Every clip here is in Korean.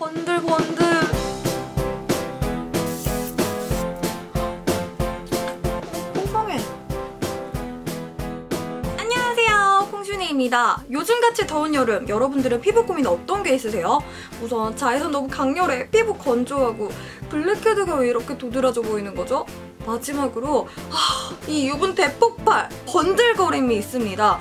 번들번들. 뽕뽕해. 안녕하세요. 콩순이입니다. 요즘같이 더운 여름, 여러분들은 피부 고민 어떤 게 있으세요? 우선 자외선 너무 강렬해. 피부 건조하고 블랙헤드가 왜 이렇게 도드라져 보이는 거죠? 마지막으로 하, 이 유분 대폭발, 번들거림이 있습니다.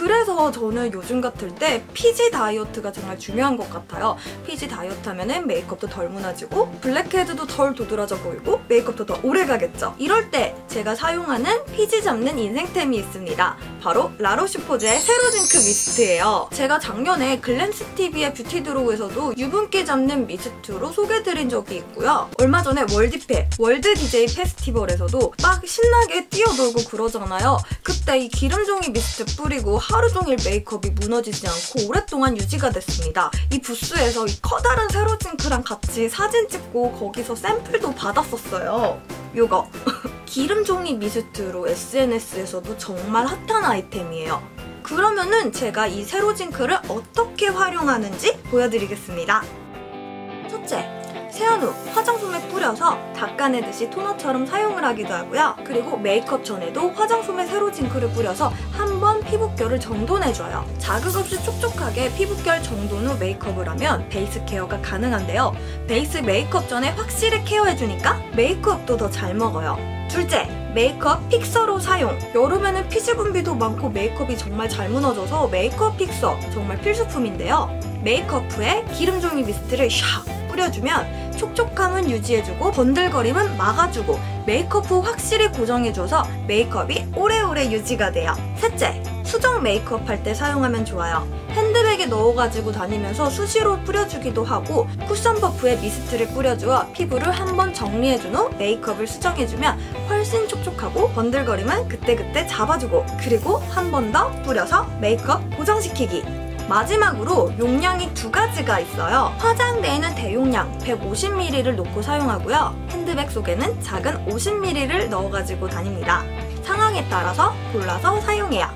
그래서 저는 요즘 같을 때 피지 다이어트가 정말 중요한 것 같아요. 피지 다이어트 하면은 메이크업도 덜 무너지고 블랙헤드도 덜 도드라져 보이고 메이크업도 더 오래 가겠죠. 이럴 때 제가 사용하는 피지 잡는 인생템이 있습니다. 바로 라로슈포즈의 세로징크 미스트예요. 제가 작년에 글램스TV의 뷰티드로우에서도 유분기 잡는 미스트로 소개드린 적이 있고요. 얼마 전에 월드페, 월드 DJ 페스티벌에서도 막 신나게 뛰어놀고 그러잖아요. 그때 이 기름종이 미스트 뿌리고 하루 종일 메이크업이 무너지지 않고 오랫동안 유지가 됐습니다. 이 부스에서 이 커다란 세로징크랑 같이 사진 찍고 거기서 샘플도 받았었어요. 요거 기름 종이 미스트로 SNS에서도 정말 핫한 아이템이에요. 그러면은 제가 이 세로징크를 어떻게 활용하는지 보여드리겠습니다. 첫째, 세안 후 화장솜에 뿌려서 닦아내듯이 토너처럼 사용을 하기도 하고요. 그리고 메이크업 전에도 화장솜에 세로 징크를 뿌려서 한 번 피부결을 정돈해줘요. 자극 없이 촉촉하게 피부결 정돈 후 메이크업을 하면 베이스 케어가 가능한데요. 베이스 메이크업 전에 확실히 케어해주니까 메이크업도 더 잘 먹어요. 둘째, 메이크업 픽서로 사용. 여름에는 피지 분비도 많고 메이크업이 정말 잘 무너져서 메이크업 픽서 정말 필수품인데요. 메이크업 후에 기름종이 미스트를 샥 뿌려주면 촉촉함은 유지해주고 번들거림은 막아주고 메이크업 후 확실히 고정해줘서 메이크업이 오래오래 유지가 돼요. 셋째, 수정 메이크업 할 때 사용하면 좋아요. 핸드백에 넣어가지고 다니면서 수시로 뿌려주기도 하고 쿠션 버프에 미스트를 뿌려주어 피부를 한번 정리해준 후 메이크업을 수정해주면 훨씬 촉촉하고 번들거림은 그때그때 잡아주고 그리고 한 번 더 뿌려서 메이크업 고정시키기 마지막으로 용량이 두 가지가 있어요. 화장대에는 대용량 150ml를 놓고 사용하고요. 핸드백 속에는 작은 50ml를 넣어가지고 다닙니다. 상황에 따라서 골라서 사용해요.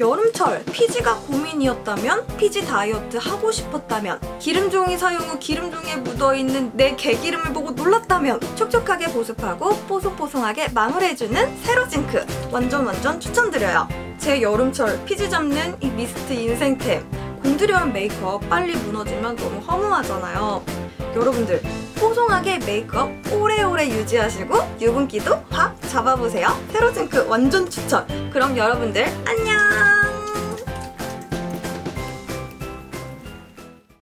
여름철 피지가 고민이었다면 피지 다이어트 하고 싶었다면 기름종이 사용 후 기름종에 묻어있는 내 개기름을 보고 놀랐다면 촉촉하게 보습하고 뽀송뽀송하게 마무리해주는 세로징크 완전 완전 추천드려요 제 여름철 피지 잡는 이 미스트 인생템 공들여온 메이크업 빨리 무너지면 너무 허무하잖아요. 여러분들 뽀송하게 메이크업 오래오래 유지하시고 유분기도 확 잡아보세요. 세로징크 완전 추천. 그럼 여러분들 안녕